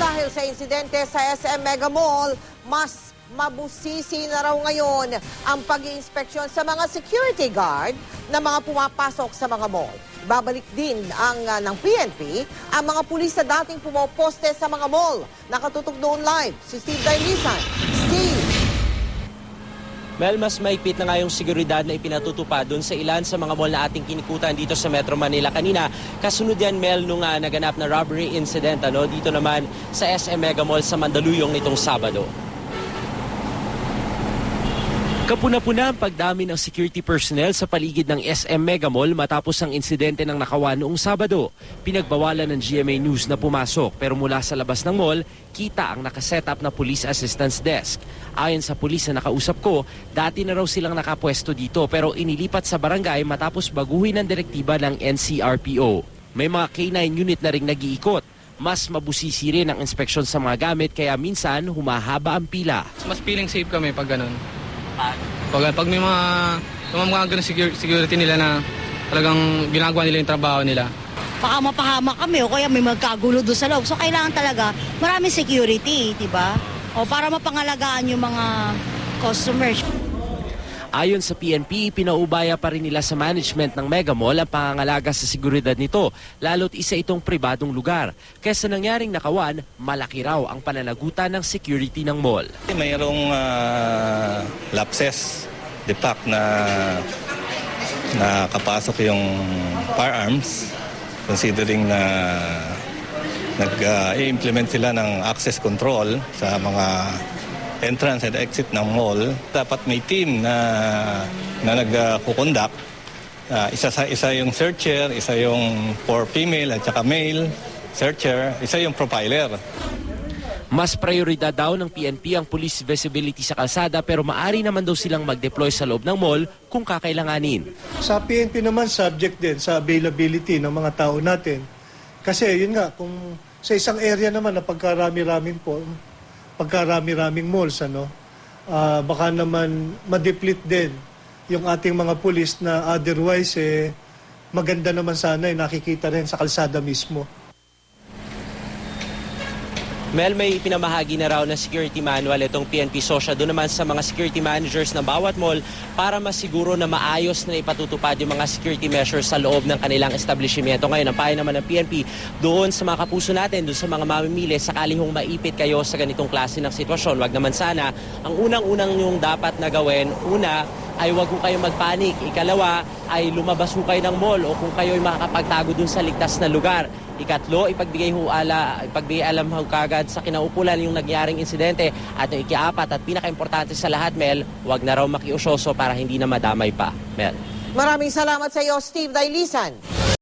Dahil sa insidente sa SM Mega Mall, mas mabusisi na raw ngayon ang pag inspeksyon sa mga security guard na mga pumapasok sa mga mall. Babalik din ang ah, ng PNP ang mga pulis na dating pumoposte sa mga mall. Nakatutok doon live si Steve Dailisan. Steve! Mel, mas maigpit na nga yung seguridad na ipinatutupad doon sa ilan sa mga mall na ating kinikutan dito sa Metro Manila kanina. Kasunod yan, Mel, nung ah, naganap na robbery incident ano, dito naman sa SM Mega Mall sa Mandaluyong nitong Sabado. Kapuna-puna ang pagdami ng security personnel sa paligid ng SM Mega Mall matapos ang insidente ng nakawan noong Sabado. Pinagbawalan ng GMA News na pumasok pero mula sa labas ng mall, kita ang nakaset up na police assistance desk. Ayon sa pulis na nakausap ko, dati na raw silang nakapwesto dito pero inilipat sa barangay matapos baguhin ang direktiba ng NCRPO. May mga K9 unit na ring nag-iikot. Mas mabusisi rin ang inspeksyon sa mga gamit kaya minsan humahaba ang pila. Mas feeling safe kami pag ganun. Pag, pag may mga, yung mga ganun security, nila na talagang ginagawa nila yung trabaho nila. baka mapahama kami o kaya may magkagulo doon sa loob. So kailangan talaga marami security, di ba? O para mapangalagaan yung mga customers. Ayon sa PNP, pinaubaya pa rin nila sa management ng Mega Mall ang pangangalaga sa seguridad nito, lalo't isa itong pribadong lugar. Kesa nangyaring nakawan, malaki raw ang pananagutan ng security ng mall. Mayroong ah, lapses, the fact na nakapasok yung firearms considering na nag-implement sila ng access control sa mga entrance and exit ng mall. Dapat may team na na nagkukondak. isa sa isa yung searcher, isa yung for female at saka male searcher, isa yung profiler. Mas prioridad daw ng PNP ang police visibility sa kalsada pero maari naman daw silang mag-deploy sa loob ng mall kung kakailanganin. Sa PNP naman, subject din sa availability ng mga tao natin. Kasi yun nga, kung sa isang area naman na pagkarami-raming po, pagkarami-raming malls, ano, ah, baka naman ma-deplete din yung ating mga pulis na otherwise, eh, maganda naman sana eh, nakikita rin sa kalsada mismo. Mel, may pinamahagi na raw na security manual itong PNP Social doon naman sa mga security managers ng bawat mall para masiguro na maayos na ipatutupad yung mga security measures sa loob ng kanilang establishmento. Ngayon, ang payo naman ng PNP doon sa mga kapuso natin, doon sa mga mamimili, sakali hong maipit kayo sa ganitong klase ng sitwasyon. Wag naman sana, ang unang-unang yung dapat na gawin, una, ay huwag kung kayo magpanik. Ikalawa ay lumabas ho kayo ng mall o kung kayo ay makakapagtago dun sa ligtas na lugar. Ikatlo, ipagbigay ho ala, ipagbigay alam ho kagad sa kinaupulan yung nangyaring insidente. At yung ikiapat at pinakaimportante sa lahat, Mel, huwag na raw makiusyoso para hindi na madamay pa. Mel. Maraming salamat sa iyo, Steve Dailisan.